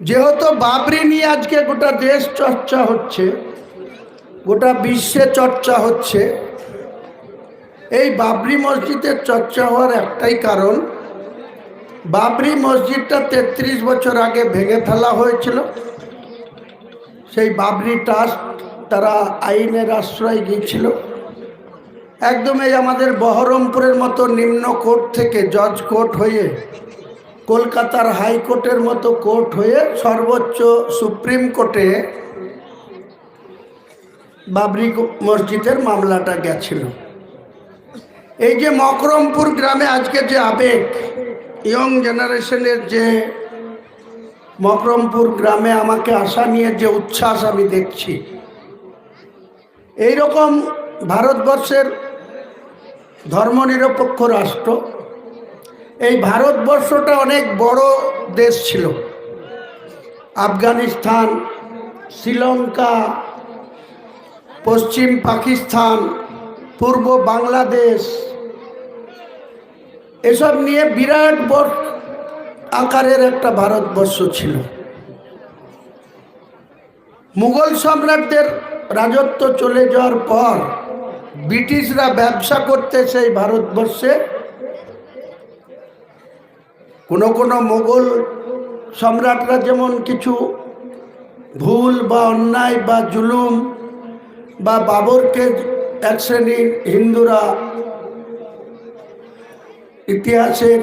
যেহেতু বাবরি নিয়ে আজকে গোটা দেশ চর্চা হচ্ছে, গোটা বিশ্বে চর্চা হচ্ছে, এই বাবরি মসজিদের চর্চা হওয়ার একটাই কারণ, বাবরি মসজিদটা তেত্রিশ বছর আগে ভেঙে ফেলা হয়েছিল। সেই বাবরি ট্রাস্ট তারা আইনের আশ্রয় গিয়েছিল একদম এই আমাদের বহরমপুরের মতো নিম্ন কোর্ট থেকে জজ কোর্ট হয়ে কলকাতার হাইকোর্টের মতো কোর্ট হয়ে সর্বোচ্চ সুপ্রিম কোর্টে বাবরি মসজিদের মামলাটা গেছিল। এই যে মকরমপুর গ্রামে আজকে যে আবেগ, ইয়ং জেনারেশনের যে মকরমপুর গ্রামে আমাকে আশা নিয়ে যে উচ্ছ্বাস আমি দেখছি। এই রকম ভারতবর্ষের ধর্মনিরপেক্ষ রাষ্ট্র এই ভারতবর্ষটা অনেক বড় দেশ ছিল। আফগানিস্তান, শ্রীলঙ্কা, পশ্চিম পাকিস্তান, পূর্ব বাংলাদেশ, এসব নিয়ে বিরাট বড় আকারের একটা ভারতবর্ষ ছিল। মুঘল সম্রাটদের রাজত্ব চলে যাওয়ার পর ব্রিটিশরা ব্যবসা করতে সেই ভারতবর্ষে কোনো কোনো মোগল সম্রাটরা যেমন কিছু ভুল বা অন্যায় বা জুলুম বা বাবরকে এক শ্রেণির হিন্দুরা ইতিহাসের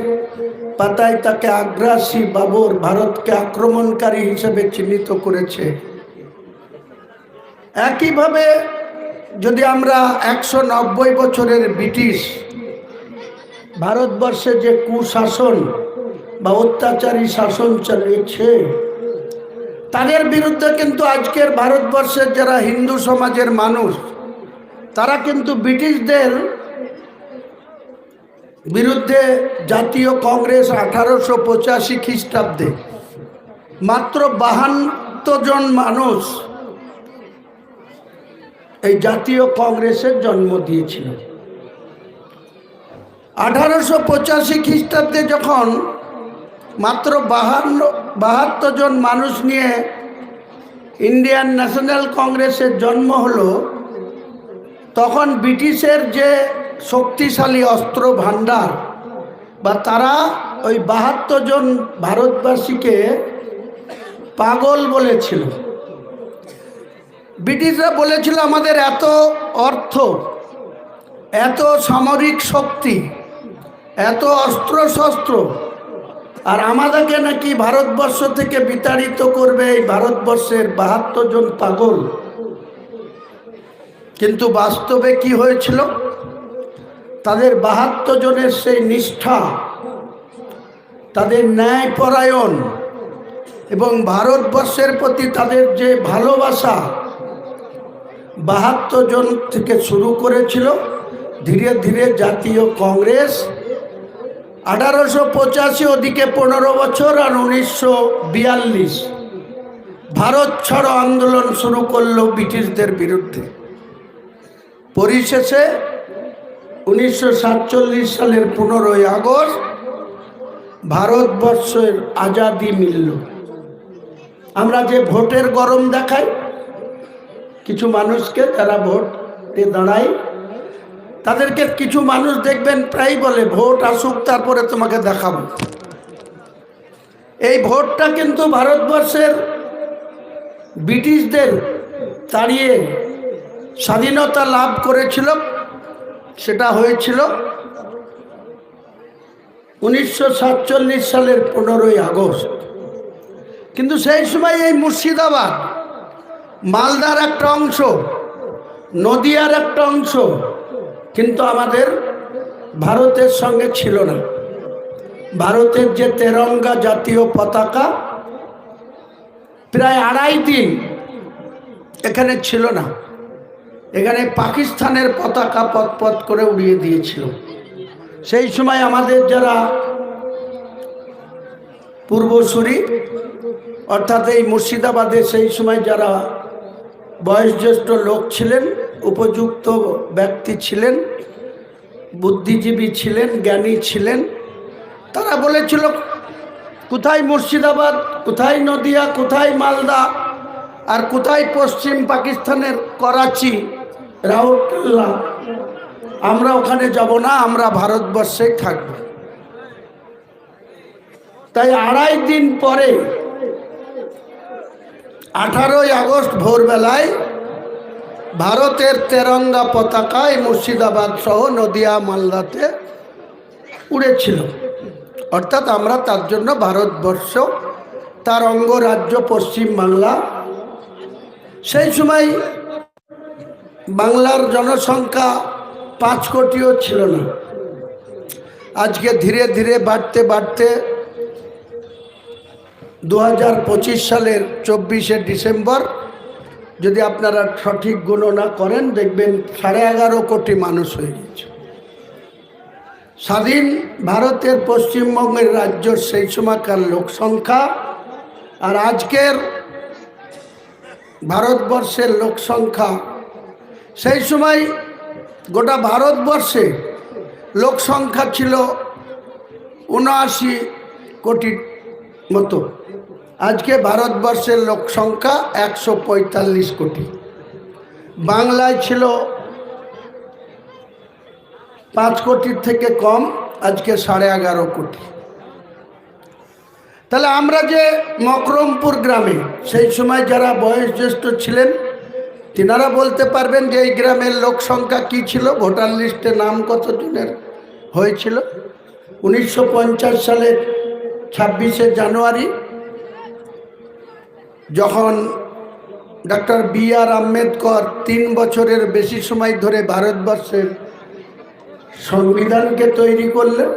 পাতায় তাকে আগ্রাসী বাবর ভারতকে আক্রমণকারী হিসেবে চিহ্নিত করেছে। একইভাবে যদি আমরা একশো নব্বই বছরের ব্রিটিশ ভারতবর্ষে যে কুশাসন বা অত্যাচারী শাসন চালিয়েছে। তাদের বিরুদ্ধে কিন্তু আজকের ভারতবর্ষের যারা হিন্দু সমাজের মানুষ, তারা কিন্তু ব্রিটিশদের বিরুদ্ধে জাতীয় কংগ্রেস আঠারোশো পঁচাশি খ্রিস্টাব্দে মাত্র বাহান্ন জন মানুষ এই জাতীয় কংগ্রেসের জন্ম দিয়েছিল। আঠারোশো পঁচাশি খ্রিস্টাব্দে যখন মাত্র বাহান্ন, বাহাত্তর জন মানুষ নিয়ে ইন্ডিয়ান ন্যাশনাল কংগ্রেসের জন্ম হলো, তখন ব্রিটিশের যে শক্তিশালী অস্ত্র ভাণ্ডার, বা তারা ওই বাহাত্তর জন ভারতবাসীকে পাগল বলেছিল। ব্রিটিশরা বলেছিল, আমাদের এত অর্থ, এত সামরিক শক্তি, এত অস্ত্র শস্ত্র আর আমাদেরকে নাকি ভারতবর্ষ থেকে বিতাড়িত করবে এই ভারতবর্ষের বাহাত্তর জন পাগল। কিন্তু বাস্তবে কি হয়েছিল? তাদের বাহাত্তর জনের সেই নিষ্ঠা, তাদের ন্যায়পরায়ণ এবং ভারতবর্ষের প্রতি তাদের যে ভালোবাসা বাহাত্তর জন থেকে শুরু করেছিল, ধীরে ধীরে জাতীয় কংগ্রেস আঠারোশো পঁচাশি ওদিকে পনেরো বছর আর উনিশশো বিয়াল্লিশ। ভারত ছাড়ো আন্দোলন শুরু করল ব্রিটিশদের বিরুদ্ধে। পরিশেষে উনিশশো সাতচল্লিশ সালের পনেরোই আগস্ট ভারতবর্ষের আজাদি মিলল। আমরা যে ভোটের গরম দেখাই, কিছু মানুষকে যারা ভোটে দাঁড়ায় তাদেরকে কিছু মানুষ দেখবেন প্রায় বলে, ভোট আসুক, তারপরে তোমাকে দেখাবো। এই ভোটটা কিন্তু ভারতবর্ষের ব্রিটিশদের তাড়িয়ে স্বাধীনতা লাভ করেছিল, সেটা হয়েছিল উনিশশো সাতচল্লিশ সালের পনেরোই আগস্ট। কিন্তু সেই সময় এই মুর্শিদাবাদ, মালদার একটা অংশ, নদিয়ার একটা অংশ কিন্তু আমাদের ভারতের সঙ্গে ছিল না। ভারতের যে তেরঙ্গা জাতীয় পতাকা প্রায় আড়াই দিন এখানে ছিল না। এখানে পাকিস্তানের পতাকা পথ পথ করে উড়িয়ে দিয়েছিল। সেই সময় আমাদের যারা পূর্বসূরি, অর্থাৎ এই মুর্শিদাবাদে সেই সময় যারা বয়োজ্যেষ্ঠ লোক ছিলেন, উপযুক্ত ব্যক্তি ছিলেন, বুদ্ধিজীবী ছিলেন, জ্ঞানী ছিলেন। তারা বলেছিল, কোথায় মুর্শিদাবাদ, কোথায় নদিয়া, কোথায় মালদা, আর কোথায় পশ্চিম পাকিস্তানের করাচি? রাউরকেল্লা। আমরা ওখানে যাব না, আমরা ভারতবর্ষে থাকব। তাই আড়াই দিন পরে আঠারোই আগস্ট ভোরবেলায় ভারতের তেরঙ্গা পতাকায় মুর্শিদাবাদ সহ নদিয়া, মালদাতে উড়েছিল। অর্থাৎ আমরা তার জন্য ভারতবর্ষ, তার অঙ্গরাজ্য পশ্চিম বাংলা সেই সময় বাংলার জনসংখ্যা পাঁচ কোটিও ছিল না। আজকে ধীরে ধীরে বাড়তে বাড়তে দু হাজার পঁচিশ সালের চব্বিশে ডিসেম্বর, যদি আপনারা সঠিক গণনা করেন, দেখবেন সাড়ে এগারো কোটি মানুষ হয়ে গেছে স্বাধীন ভারতের পশ্চিমবঙ্গের রাজ্যর সেই সময়কার লোকসংখ্যা আর আজকের ভারতবর্ষের লোকসংখ্যা সেই সময় গোটা ভারতবর্ষে লোকসংখ্যা ছিল উনআশি কোটি মতো। আজকে ভারতবর্ষের লোক সংখ্যা একশো পঁয়তাল্লিশ কোটি। বাংলায় ছিল পাঁচ কোটির থেকে কম, আজকে সাড়ে এগারো কোটি। তাহলে আমরা যে মকরমপুর গ্রামে, সেই সময় যারা বয়োজ্যেষ্ঠ ছিলেন, তিনারা বলতে পারবেন যে এই গ্রামের লোক সংখ্যা কী ছিল? ভোটার লিস্টে নাম কতজনের হয়েছিল? উনিশশো পঞ্চাশ সালের ছাব্বিশে জানুয়ারি যখন ডক্টর বি আর আম্বেদকর তিন বছরের বেশি সময় ধরে ভারতবর্ষের সংবিধানকে তৈরি করলেন,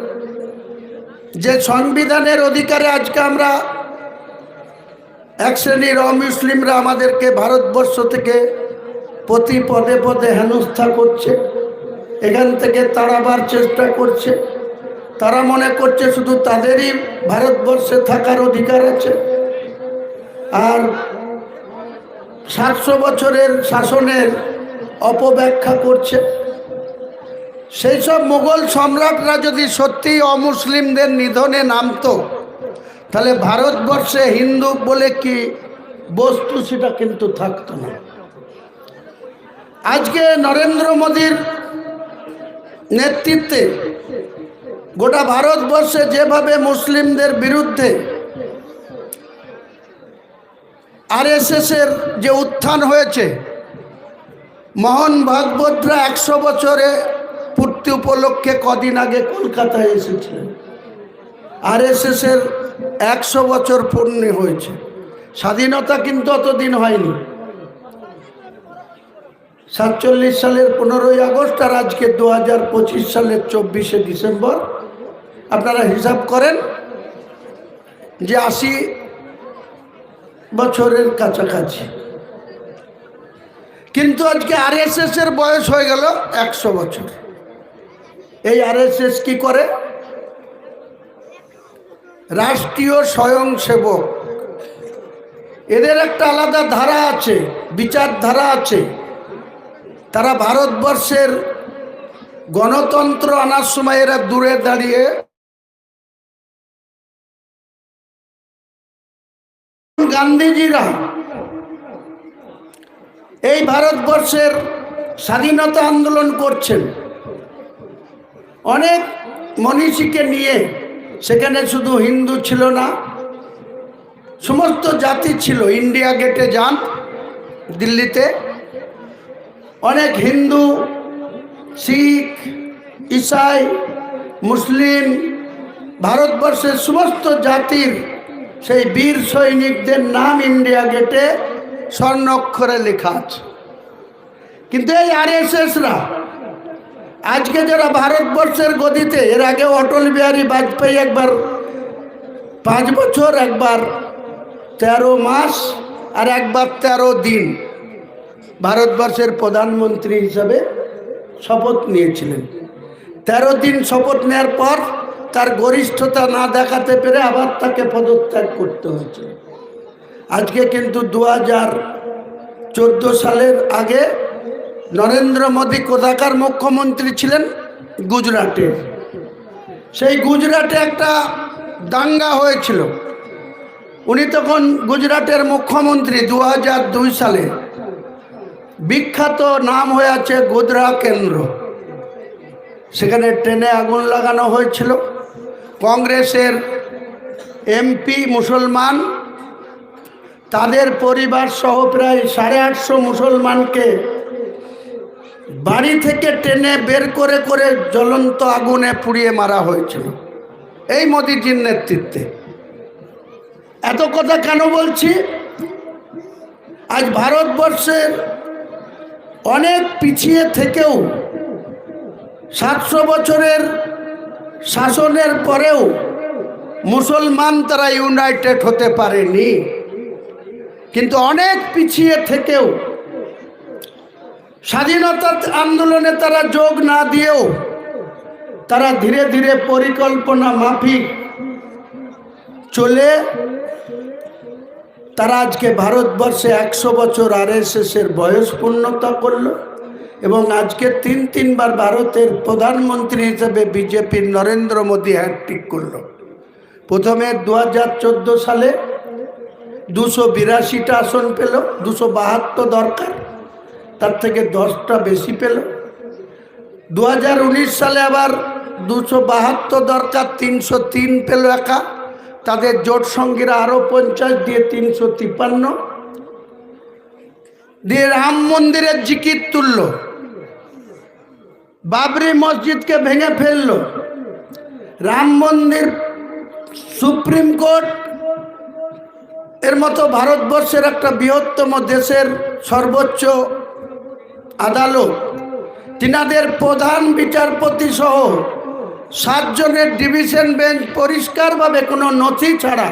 যে সংবিধানের অধিকারে আজকে আমরা এক শ্রেণির অমুসলিমরা আমাদেরকে ভারতবর্ষ থেকে প্রতি পদে পদে হেনস্থা করছে, এখান থেকে তাড়াবার চেষ্টা করছে, তারা মনে করছে শুধু তাদেরই ভারতবর্ষে থাকার অধিকার আছে। আর সাতশো বছরের শাসনের অপব্যাখ্যা করছে। সেই সব মুঘল সম্রাটরা যদি সত্যিই অমুসলিমদের নিধনে নামতো, তাহলে ভারতবর্ষে হিন্দু বলে কি বস্তু সেটা কিন্তু থাকতো না। আজকে নরেন্দ্র মোদীর নেতৃত্বে গোটা ভারতবর্ষে যেভাবে মুসলিমদের বিরুদ্ধে আরএসএসের যে উত্থান হয়েছে, মোহন ভাগবতরা একশো বছরে পূর্তি উপলক্ষে কদিন আগে কলকাতায় এসেছিলেন। আরএসএসের একশো বছর পূর্ণ হয়েছে। স্বাধীনতা কিন্তু অতদিন হয়নি। সাতচল্লিশ সালের পনেরোই আগস্ট আর আজকে দু হাজার পঁচিশ সালের চব্বিশে ডিসেম্বর। আপনারা হিসাব করেন যে আশি বছরের কাছাকাছি। কিন্তু আজকে আরএসএস এর বয়স হয়ে গেল একশো বছর। এই আরএসএস কি করে? রাষ্ট্রীয় স্বয়ংসেবক। এদের একটা আলাদা ধারা আছে, বিচারধারা আছে। তারা ভারতবর্ষের গণতন্ত্র আনার সময় এরা দূরে দাঁড়িয়ে গান্ধীজিরা এই ভারতবর্ষের স্বাধীনতা আন্দোলন করছেন। অনেক মনীষীকে নিয়ে সেখানে শুধু হিন্দু ছিল না, সমস্ত জাতি ছিল। ইন্ডিয়া গেটে যান, দিল্লিতে। অনেক হিন্দু, শিখ, ইসাই, মুসলিম, ভারতবর্ষের সমস্ত জাতির সেই বীর সৈনিকদের নাম ইন্ডিয়া গেটে স্বর্ণ অক্ষরে লেখা আছে। কিন্তু এই আর আরএসএসরা আজকে যারা ভারতবর্ষের গদিতে, এর আগে অটল বিহারী বাজপেয়ী একবার পাঁচ বছর, একবার তেরো মাস আর একবার তেরো দিন ভারতবর্ষের প্রধানমন্ত্রী হিসাবে শপথ নিয়েছিলেন। তেরো দিন শপথ নেওয়ার পর তার গরিষ্ঠতা না দেখাতে পেরে আবার তাকে পদত্যাগ করতে হয়েছে। আজকে কিন্তু দু হাজার চোদ্দ সালের আগে নরেন্দ্র মোদী কোথাকার মুখ্যমন্ত্রী ছিলেন? গুজরাটে। সেই গুজরাটে একটা দাঙ্গা হয়েছিল। উনি তখন গুজরাটের মুখ্যমন্ত্রী দু দুই সালে। বিখ্যাত নাম হয়ে আছে গোদরা কেন্দ্র। সেখানে ট্রেনে আগুন লাগানো হয়েছিল। কংগ্রেসের এমপি মুসলমান, তাদের পরিবার সহ প্রায় সাড়ে আটশো মুসলমানকে বাড়ি থেকে টেনে বের করে করে জ্বলন্ত আগুনে পুড়িয়ে মারা হয়েছিল। এই মোদিজির নেতৃত্বে। এত কথা কেন বলছি? আজ ভারতবর্ষের অনেক পিছিয়ে থেকেও সাতশো বছরের শাসনের পরেও মুসলমান তারা ইউনাইটেড হতে পারেনি। কিন্তু অনেক পিছিয়ে থেকেও স্বাধীনতা আন্দোলনে তারা যোগ না দিয়েও তারা ধীরে ধীরে পরিকল্পনা মাফিক চলে তারা আজকে ভারতবর্ষে একশো বছর আর এর বয়স পূর্ণতা করল। এবং আজকে তিন তিনবার ভারতের প্রধানমন্ত্রী হিসেবে বিজেপির নরেন্দ্র মোদী হ্যাট্রিক করল। প্রথমে দু হাজার চোদ্দ সালে দুশো বিরাশিটা আসন পেল, দুশো বাহাত্তর দরকার, তার থেকে দশটা বেশি পেল। দু হাজার উনিশ সালে আবার দুশো বাহাত্তর দরকার, তিনশো তিন পেল একা। তাদের জোট সঙ্গীরা আরও পঞ্চাশ, দিয়ে তিনশো তিপ্পান্ন। দিয়ে রাম মন্দিরের জিকির তুলল। বাবরি মসজিদকে ভেঙে ফেলল। রাম মন্দির সুপ্রিম কোর্ট, এর মতো ভারতবর্ষের একটা বৃহত্তম দেশের সর্বোচ্চ আদালত। তিনাদের প্রধান বিচারপতি সহ সাতজনের ডিভিশন বেঞ্চ পরিষ্কারভাবে কোনো নথি ছাড়া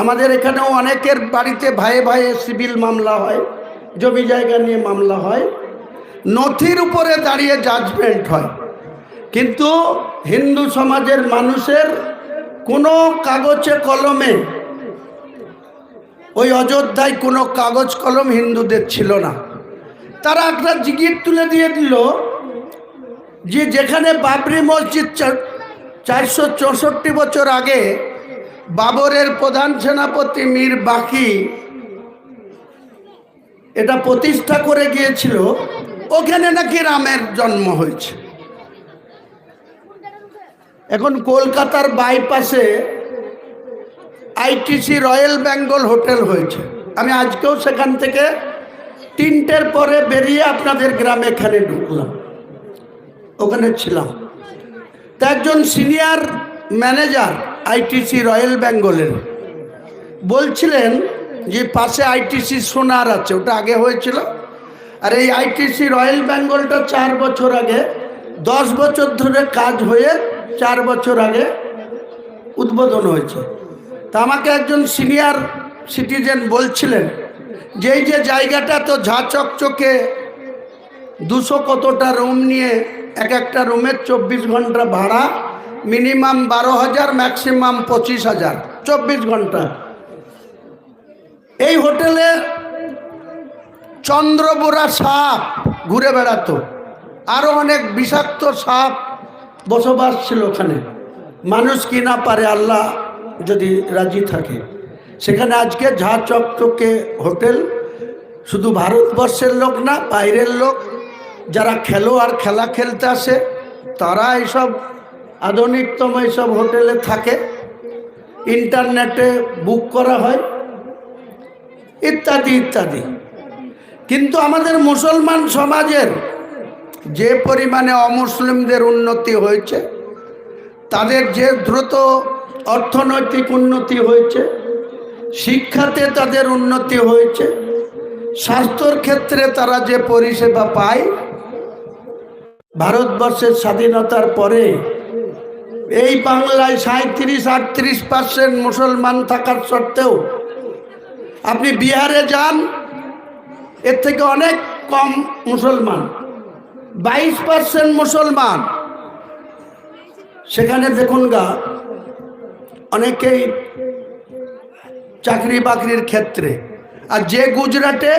আমাদের এখানেও অনেকের বাড়িতে ভাইয়ে ভাইয়ে সিভিল মামলা হয়, জমি জায়গা নিয়ে মামলা হয়। নথির উপরে দাঁড়িয়ে জাজমেন্ট হয়। কিন্তু হিন্দু সমাজের মানুষের কোনো কাগজে কলমে, ওই অযোধ্যায় কোনো কাগজ কলম হিন্দুদের ছিল না। তারা একটা জিগির তুলে দিয়ে দিল যে যেখানে বাবরি মসজিদ চারশো চৌষট্টি বছর আগে বাবরের প্রধান সেনাপতি মীর বাকি এটা প্রতিষ্ঠা করে গিয়েছিল ওখানে নাকি রামের জন্ম হয়েছে। এখন কলকাতার বাইপাসে আইটিসি রয়্যাল বেঙ্গল হোটেল হয়েছে। আমি আজকেও সেখান থেকে তিনটের পরে বেরিয়ে আপনাদের গ্রামে এখানে ঢুকলাম। ওখানে ছিলাম। তা একজন সিনিয়র ম্যানেজার আইটিসি রয়্যাল বেঙ্গলের বলছিলেন যে পাশে আইটিসি সোনার আছে, ওটা আগে হয়েছিল? আর এই আইটিসি রয়্যাল বেঙ্গলটা চার বছর আগে, দশ বছর ধরে কাজ হয়ে চার বছর আগে উদ্বোধন হয়েছে। তা আমাকে একজন সিনিয়র সিটিজেন বলছিলেন যে যে জায়গাটা তো ঝা চকচকে দুশো কতটা রুম নিয়ে এক একটা রুমের চব্বিশ ঘণ্টা ভাড়া, মিনিমাম বারো হাজার, ম্যাক্সিমাম পঁচিশ হাজার, চব্বিশ ঘণ্টা। এই হোটেলে চন্দ্রবোরা সাপ ঘুরে বেড়াতো। আরও অনেক বিষাক্ত সাপ বসবাস ছিল ওখানে। মানুষ কি না পারে আল্লাহ যদি রাজি থাকে। সেখানে আজকে ঝা চকচকে হোটেল, শুধু ভারতবর্ষের লোক না, বাইরের লোক, যারা খেলো আর খেলা খেলতে আসে, তারা এইসব আধুনিকতম এইসব হোটেলে থাকে। ইন্টারনেটে বুক করা হয়। ইত্যাদি ইত্যাদি। কিন্তু আমাদের মুসলমান সমাজের যে পরিমাণে অমুসলিমদের উন্নতি হয়েছে, তাদের যে দ্রুত অর্থনৈতিক উন্নতি হয়েছে, শিক্ষাতে তাদের উন্নতি হয়েছে, স্বাস্থ্যর ক্ষেত্রে তারা যে পরিষেবা পায়, ভারতবর্ষের স্বাধীনতার পরে এই বাংলায় সাঁত্রিশ আটত্রিশ পার্সেন্ট মুসলমান থাকার সত্ত্বেও আপনি বিহারে যান এর থেকে অনেক কম মুসলমান, বাইশ পার্সেন্ট মুসলমান। সেখানে দেখুন গা, অনেকেই চাকরি বাকরির ক্ষেত্রে। আর যে গুজরাটে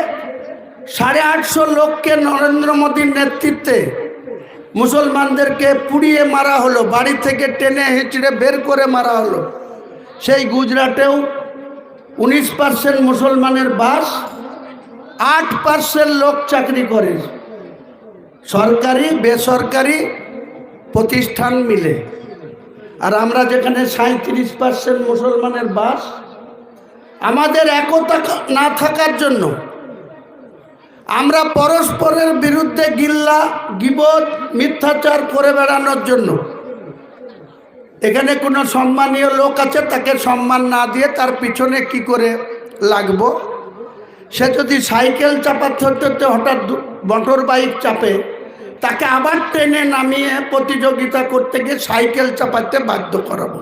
সাড়ে আটশো লোককে নরেন্দ্র মোদীর নেতৃত্বে মুসলমানদেরকে পুড়িয়ে মারা হলো, বাড়ি থেকে টেনে হেঁচড়ে বের করে মারা হলো, সেই গুজরাটেও উনিশ পার্সেন্ট মুসলমানের বাস আট পার্সেন্ট লোক চাকরি করে। সরকারি, বেসরকারি প্রতিষ্ঠান মিলে। আর আমরা যেখানে সাঁত্রিশ পার্সেন্ট মুসলমানের বাস, আমাদের একতা না থাকার জন্য আমরা পরস্পরের বিরুদ্ধে গিল্লা গিবত মিথ্যাচার করে বেড়ানোর জন্য। এখানে কোনো সম্মানীয় লোক আছে, তাকে সম্মান না দিয়ে তার পিছনে কি করে লাগবো? সে যদি সাইকেল চাপাতে হতে হঠাৎ মোটর বাইক চাপে, তাকে আবার ট্রেনে নামিয়ে প্রতিযোগিতা করতে গিয়ে সাইকেল চাপাতে বাধ্য করাবো।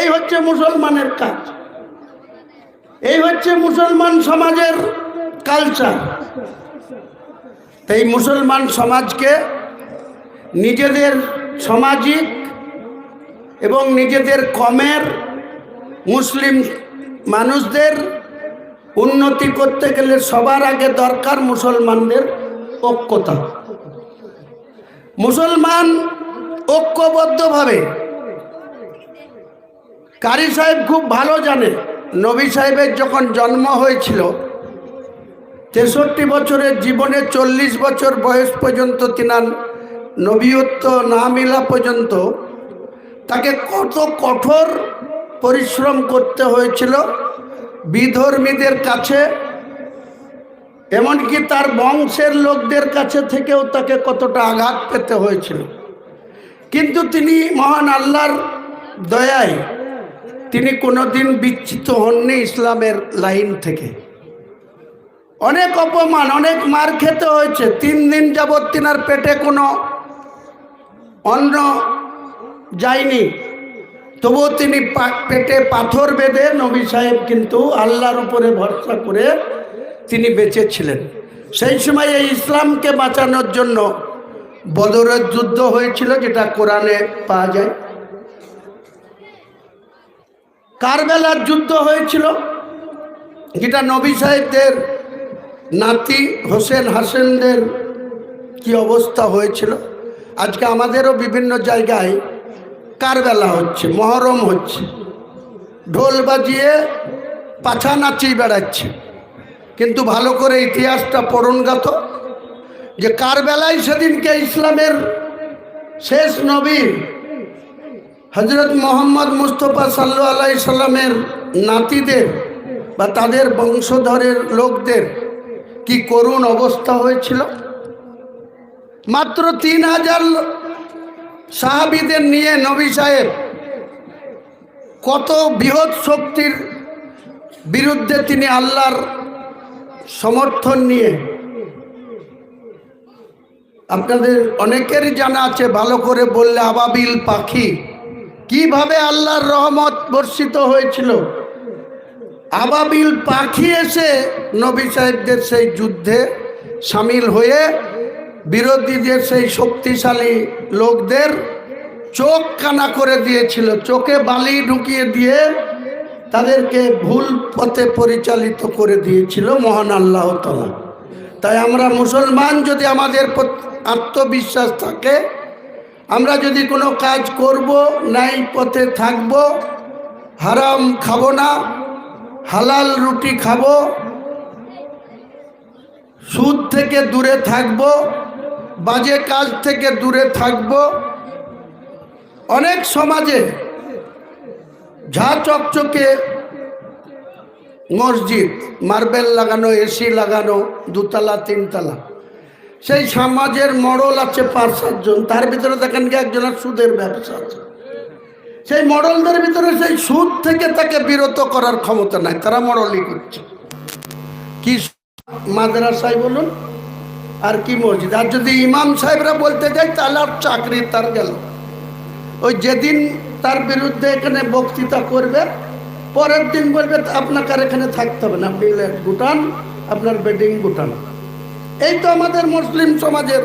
এই হচ্ছে মুসলমানের কাজ। এই হচ্ছে মুসলমান সমাজের কালচার এই মুসলমান সমাজকে নিজেদের সামাজিক এবং নিজেদের কমের মুসলিম মানুষদের উন্নতি করতে গেলে সবার আগে দরকার মুসলমানদের ঐক্যতা। মুসলমান ঐক্যবদ্ধভাবে, কারি সাহেব খুব ভালো জানে, নবী সাহেবের যখন জন্ম হয়েছিল, তেষট্টি বছরের জীবনে চল্লিশ বছর বয়স পর্যন্ত তিনার নবীয়ত্ব না মিলা পর্যন্ত তাকে কত কঠোর পরিশ্রম করতে হয়েছিল। বিধর্মীদের কাছে, এমনকি তার বংশের লোকদের কাছে থেকেও তাকে কতটা আঘাত পেতে হয়েছিল। কিন্তু তিনি মহান আল্লাহর দয়ায় তিনি কোনোদিন বিচ্ছিত হননি ইসলামের লাইন থেকে। অনেক অপমান, অনেক মার খেতে হয়েছে। তিন দিন যাবৎ তিনার পেটে কোনো অন্ন যায়নি। তবুও তিনি পেটে পাথর বেঁধে নবী সাহেব কিন্তু আল্লাহর উপরে ভরসা করে তিনি বেঁচে ছিলেন সেই সময় এই ইসলামকে বাঁচানোর জন্য বদরের যুদ্ধ হয়েছিল, যেটা কোরআনে পাওয়া যায়। কারবেলার যুদ্ধ হয়েছিল, যেটা নবী সাহেবদের নাতি হোসেন হাসেনদের কি অবস্থা হয়েছিল। আজকে আমাদেরও বিভিন্ন জায়গায় কারবেলা হচ্ছে, মহরম হচ্ছে। ঢোল বাজিয়ে পাছা নাচিয়ে বেড়াচ্ছে। কিন্তু ভালো করে ইতিহাসটা পড়ুন গাত যে কারবেলায় সেদিনকে ইসলামের শেষ নবী হজরত মোহাম্মদ মুস্তফা সাল্লু আলাই সাল্লামের নাতিদের বা তাদের বংশধরের লোকদের কি করুণ অবস্থা হয়েছিল? মাত্র তিন হাজার সাহাবিদের নিয়ে নবী সাহেব কত বৃহৎ শক্তির বিরুদ্ধে তিনি আল্লাহর সমর্থন নিয়ে। আপনাদের অনেকেরই জানা আছে, ভালো করে বললে আবাবিল পাখি। কীভাবে আল্লাহর রহমত বর্ষিত হয়েছিল? আবাবিল পাখি এসে নবী সাহেবদের সেই যুদ্ধে সামিল হয়ে বিরোধীদের সেই শক্তিশালী লোকদের চোখ কানা করে দিয়েছিল, চোখে বালি ঢুকিয়ে দিয়ে তাদেরকে ভুল পথে পরিচালিত করে দিয়েছিল মহান আল্লাহ তালা তাই আমরা মুসলমান যদি আমাদের আত্মবিশ্বাস থাকে, আমরা যদি কোনো কাজ করব, নাই পথে থাকব, হারাম খাব না, হালাল রুটি খাব, সুদ থেকে দূরে থাকব বাজে কাজ থেকে দূরে থাকব। অনেক সমাজে ঝা চকচকে মসজিদ, মার্বেল লাগানো এসি লাগানো, দুতলা, তিনতলা। সেই সমাজের মডল আছে পাঁচ সাতজন। তার ভিতরে দেখেন কি একজনের সুদের ব্যবসা আছে। সেই মডলদের ভিতরে সেই সুদ থেকে তাকে বিরত করার ক্ষমতা নাই। তারা মডলই করছে। কি মাদ্রাসায় বলুন। আর কি মসজিদ? আর যদি ইমাম সাহেবরা বলতে যাই তাহলে আর চাকরি তার গেল। ওই যেদিন তার বিরুদ্ধে এখানে বক্তৃতা করবে, পরের দিন বলবে, আপনাকে আর এখানে থাকতে হবে না। আপনি গুটান, আপনার বেডিং গুটান। এই তো আমাদের মুসলিম সমাজের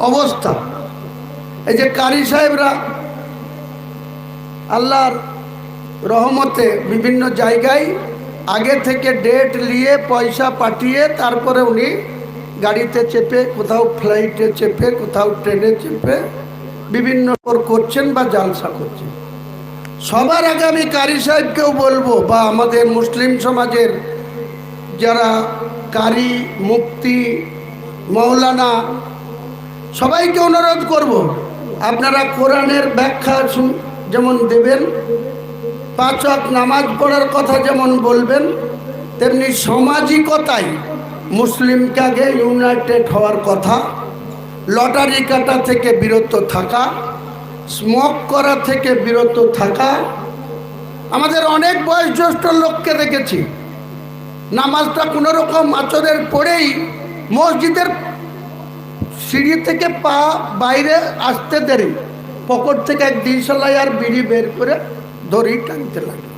অবস্থা। এই যে কারি সাহেবরা আল্লাহর রহমতে বিভিন্ন জায়গায় আগে থেকে ডেট নিয়ে পয়সা পাঠিয়ে তারপরে উনি গাড়িতে চেপে, কোথাও ফ্লাইটে চেপে, কোথাও ট্রেনে চেপে, বিভিন্ন করছেন বা জালসা করছেন। সবার আগে আমি কারি সাহেবকেও বলব বা আমাদের মুসলিম সমাজের যারা কারি মুক্তি মৌলানা, সবাইকে অনুরোধ করব, আপনারা কোরআনের ব্যাখ্যা যেমন দেবেন, পাঁচ নামাজ পড়ার কথা যেমন বলবেন, তেমনি সামাজিকতায় মুসলিমকে আগে ইউনাইটেড হওয়ার কথা লটারি কাটা থেকে বিরত থাকা স্মোক করা থেকে বিরত থাকা, আমাদের অনেক বয়োজ্যেষ্ঠ লোককে দেখেছি। নামাজটা কোনো রকম আচরের পরেই মসজিদের সিঁড়ি থেকে পা বাইরে আসতে দেরি। পকেট থেকে এক দিশলাই আর বিড়ি বের করে দড়ি টানতে লাগে।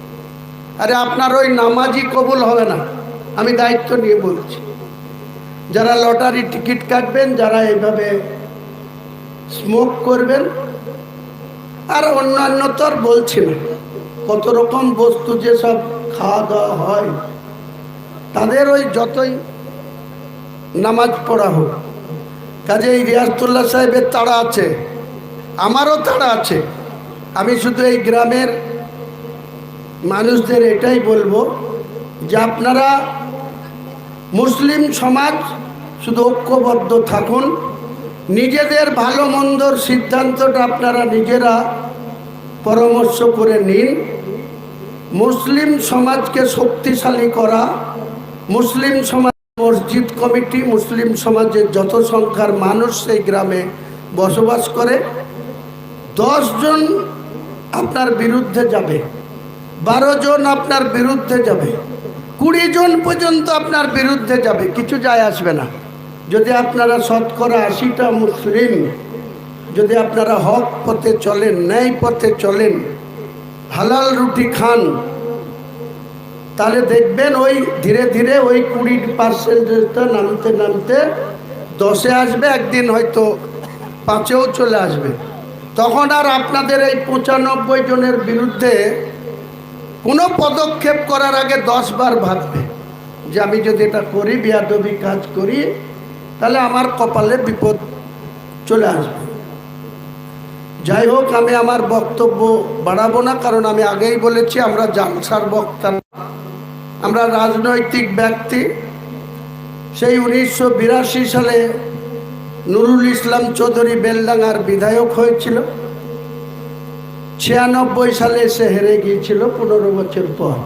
আরে আপনার ওই নামাজই কবুল হবে না। আমি দায়িত্ব নিয়ে বলছি। যারা লটারি টিকিট কাটবেন, যারা এইভাবে স্মোক করবেন, আর অন্যান্য তো আর বলছি না। কত রকম বস্তু যেসব খাওয়া দাওয়া হয়, তাদের ওই যতই নামাজ পড়া হোক কাজে এই রিয়াজতুল্লাহ সাহেবের তাড়া আছে, আমারও তাড়া আছে। আমি শুধু এই গ্রামের মানুষদের এটাই বলব যে আপনারা মুসলিম সমাজ শুধু ঐক্যবদ্ধ থাকুন। নিজেদের ভালো মন্দর সিদ্ধান্তটা আপনারা নিজেরা পরামর্শ করে নিন। মুসলিম সমাজকে শক্তিশালী করা, মুসলিম সমাজ মসজিদ কমিটি মুসলিম সমাজের যত সংখ্যার মানুষ সেই গ্রামে বসবাস করে জন আপনার বিরুদ্ধে যাবে, বারো জন আপনার বিরুদ্ধে যাবে। কুড়ি জন পর্যন্ত আপনার বিরুদ্ধে যাবে, কিছু যায় আসবে না। যদি আপনারা শতকরা আশিটা মুসলিম, যদি আপনারা হক পথে চলেন, ন্যায় পথে চলেন, হালাল রুটি খান, তাহলে দেখবেন ওই ধীরে ধীরে ওই কুড়ি পার্সেন্টেজটা নামতে নামতে দশে আসবে, একদিন হয়তো পাঁচেও চলে আসবে। তখন আর আপনাদের এই পঁচানব্বই জনের বিরুদ্ধে কোনো পদক্ষেপ করার আগে দশ বার ভাববে যে আমি যদি এটা করি, বিয়াদবি কাজ করি, তাহলে আমার কপালে বিপদ চলে আসবে। যাই হোক, আমি আমার বক্তব্য বাড়াবো না, কারণ আমি আগেই বলেছি, আমরা জালসার বক্তা। আমরা রাজনৈতিক ব্যক্তি। সেই উনিশশো বিরাশি সালে নুরুল ইসলাম চৌধুরী বেলডাঙ্গার বিধায়ক হয়েছিল। ছিয়ানব্বই সালে সে হেরে গিয়েছিল পনেরো বছর পর।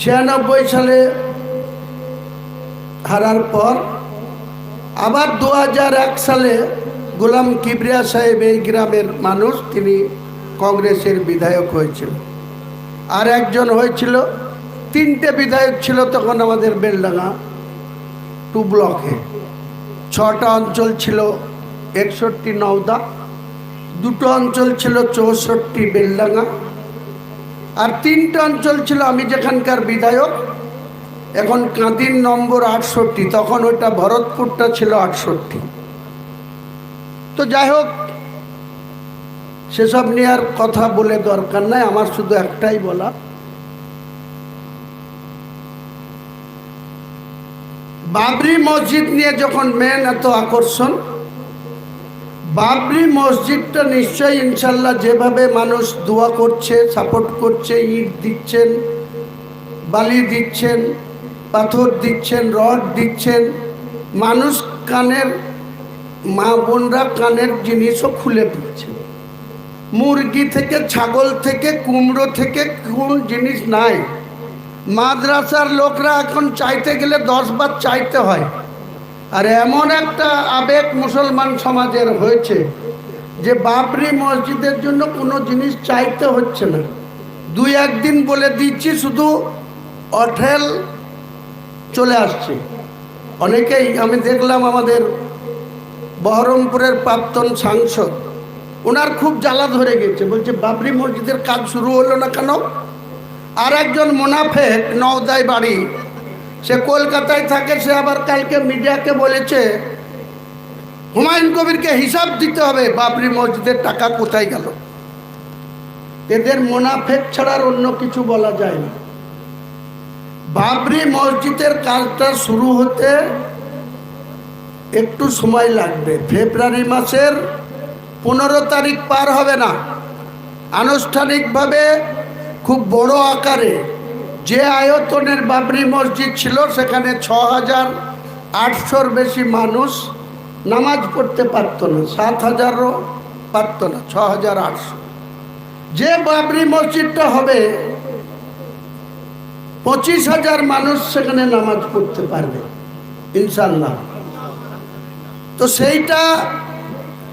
ছিয়ানব্বই সালে হারার পর আবার দু সালে গোলাম কিবরিয়া সাহেব এই গ্রামের মানুষ, তিনি কংগ্রেসের বিধায়ক হয়েছিল। আর একজন হয়েছিল, তিনটে বিধায়ক ছিল তখন আমাদের বেলডাঙ্গা টু ব্লকে। ছটা অঞ্চল ছিল, একষট্টি নওদা দুটো অঞ্চল ছিল চৌষট্টি বেলডাঙ্গা আর তিনটে অঞ্চল ছিল আমি যেখানকার বিধায়ক, এখন কাঁদির নম্বর আটষট্টি, তখন ওইটা ভরতপুরটা ছিল আটষট্টি। তো যাই হোক, সেসব নিয়ে আর কথা বলে দরকার নাই, আমার শুধু একটাই বলা। বাবরি মসজিদ নিয়ে যখন মেন এত আকর্ষণ বাবরি মসজিদটা নিশ্চয়ই ইনশাল্লাহ যেভাবে মানুষ দোয়া করছে সাপোর্ট করছে, ইট দিচ্ছেন, বালি দিচ্ছেন, পাথর দিচ্ছেন, রড দিচ্ছেন, মানুষ কানের মা বোনরা কানের জিনিসও খুলে দিচ্ছে মুরগি থেকে, ছাগল থেকে, কুমড়ো থেকে কোন জিনিস নাই। মাদ্রাসার লোকরা এখন চাইতে গেলে দশ বার চাইতে হয়। আর এমন একটা আবেগ মুসলমান সমাজের হয়েছে যে বাবরি মসজিদের জন্য কোনো জিনিস চাইতে হচ্ছে না। দুই একদিন বলে দিচ্ছি, শুধু অঠেল চলে আসছে। অনেকেই, আমি দেখলাম আমাদের বহরমপুরের প্রাক্তন সাংসদ ওনার খুব জ্বালা ধরে গেছে। বলছে, বাবরি মসজিদের কাজ শুরু হলো না কেন? আর একজন মোনাফেক নওদায় বাড়ি সে কলকাতায় থাকে, সে আবার কালকে মিডিয়াকে বলেছে, হুমায়ুন কবিরকে হিসাব দিতে হবে, বাবরি মসজিদের টাকা কোথায় গেল? এদের মোনাফেক ছাড়ার অন্য কিছু বলা যায় না। বাবরি মসজিদের কাজটা শুরু হতে একটু সময় লাগবে। ফেব্রুয়ারি মাসের পনেরো তারিখ পার হবে না। আনুষ্ঠানিকভাবে খুব বড় আকারে যে আয়তনের বাবরি মসজিদ ছিল, সেখানে ছ হাজার আটশোর বেশি মানুষ নামাজ পড়তে পারত না সাত হাজারও পারত না ছ হাজার আটশো। যে বাবরি মসজিদটা হবে পঁচিশ হাজার মানুষ সেখানে নামাজ পড়তে পারবে ইনশাল্লাহ তো সেইটা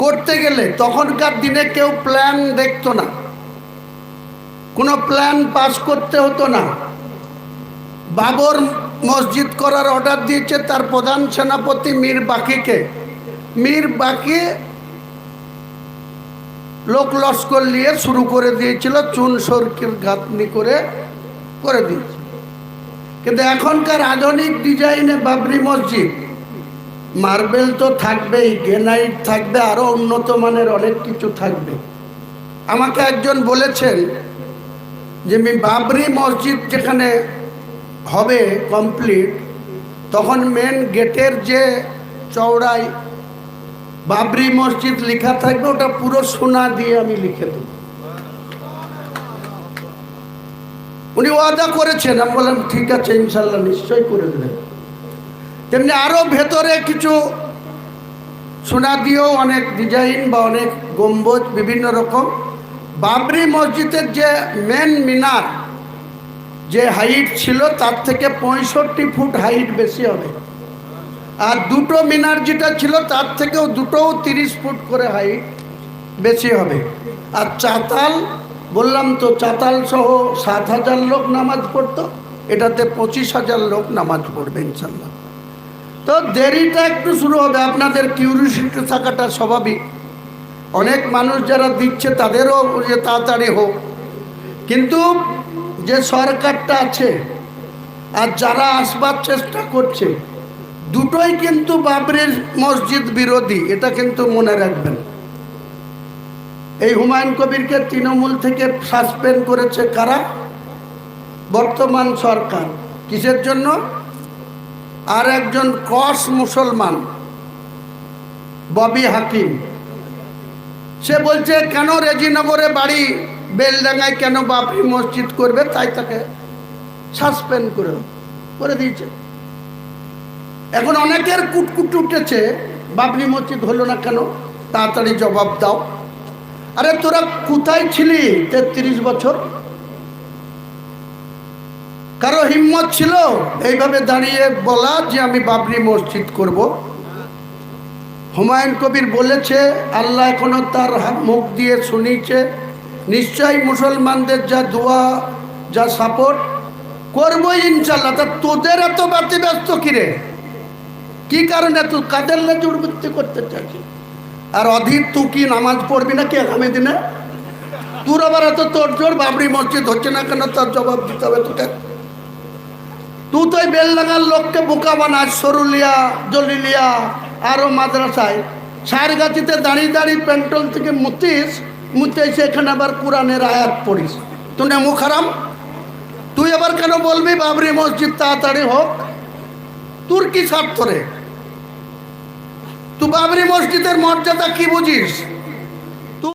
করতে গেলে তখনকার দিনে কেউ প্ল্যান দেখতো না। কোনো প্ল্যান পাস করতে হতো না। বাবর মসজিদ করার অর্ডার দিয়েছে তার প্রধান সেনাপতি মীর বাকিকে। মীর বাকি লোক লস্কর নিয়ে শুরু করে দিয়েছিল, চুন সরকির গাঁথনি করে করে দিয়েছে কিন্তু এখনকার আধুনিক ডিজাইনে বাবরি মসজিদ, মার্বেল তো থাকবেই, গ্রেনাইট থাকবে আরও উন্নত মানের অনেক কিছু থাকবে। আমাকে একজন বলেছেন যে আমি বাবরি মসজিদ যেখানে হবে কমপ্লিট তখন মেন গেটের যে চওড়াই বাবরি মসজিদ লেখা থাকবে, ওটা পুরো সোনা দিয়ে আমি লিখে দেব। উনি ওয়াদা করেছেন, আমি বললাম, ঠিক আছে ইনশাল্লাহ নিশ্চয়ই করে দেবেন। তেমনি আরও ভেতরে কিছু সোনা দিয়েও অনেক ডিজাইন বা অনেক গম্বুজ বিভিন্ন রকম। বাবরি মসজিদের যে মেন মিনার যে হাইট ছিল তার থেকে পঁয়ষট্টি ফুট হাইট বেশি হবে। আর দুটো মিনার যেটা ছিল তার থেকেও দুটোও তিরিশ ফুট করে হাইট বেশি হবে। আর চাতাল, বললাম তো চাতাল সহ সাত হাজার লোক নামাজ পড়তো, এটাতে পঁচিশ হাজার লোক নামাজ পড়বে ইনশাল্লাহ। তো দেরিটা একটু শুরু হবে, আপনাদের কিউরিসিটি থাকাটা স্বাভাবিক। অনেক মানুষ যারা দিচ্ছে তাদেরও যে তাড়াতাড়ি হোক। কিন্তু যে সরকারটা আছে আর যারা আসবার চেষ্টা করছে, দুটোই কিন্তু বাবরির মসজিদ বিরোধী, এটা কিন্তু মনে রাখবেন। এই হুমায়ুন কবিরকে তৃণমূল থেকে সাসপেন্ড করেছে কারা? বর্তমান সরকার। কিসের জন্য? আর একজন কস মুসলমান, ববি হাকিম। সে বলছে, কেন রেজিনগরে বাড়ি বেলডাঙ্গায় কেন বাবরি মসজিদ করবে? তাই তাকে সাসপেন্ড করে করে দিয়েছে। এখন অনেকের কুটকুট উঠেছে বাবরি মসজিদ হলো না কেন? তাড়াতাড়ি জবাব দাও। আরে তোরা কোথায় ছিলি তেত্রিশ বছর? কারও হিম্মত ছিল? এইভাবে দাঁড়িয়ে বলা যে আমি বাবরি মসজিদ করব। হুমায়ুন কবির বলেছে, আল্লাহ এখনও তার মুখ দিয়ে শুনিয়েছে। নিশ্চয়ই মুসলমানদের যা দোয়া, যা সাপোর্ট করব ইনশাল্লাহ। তা তোদের এত বাতি ব্যস্ত কিরে? কি কারণে তুই কাদের লেজে উড়বৃত্তি করতে চাচ্ছিস আর অধীর, তুই কি নামাজ পড়বি নাকি আগামী দিনে? তোর আবার এত তোর জোর, বাবরি মসজিদ হচ্ছে না কেন? তার জবাব দিতে হবে তোকে। তুই তো বেলডাঙ্গার লোককে বোকা বানাস, সরুলিয়া, জলিলিয়া আরও মাদ্রাসায়। সারগাছিতে দাঁড়িয়ে দাঁড়িয়ে পেন্টল থেকে মুতিস মুতে এখানে আবার কোরআনের আয়াত পড়িস। তো নেমো খারাম তুই আবার কেন বলবি, বাবরি মসজিদ তাড়াতাড়ি হোক? তোর কি স্বার্থ রে? তুই বাবরি মসজিদের মর্যাদা কি বুঝিস?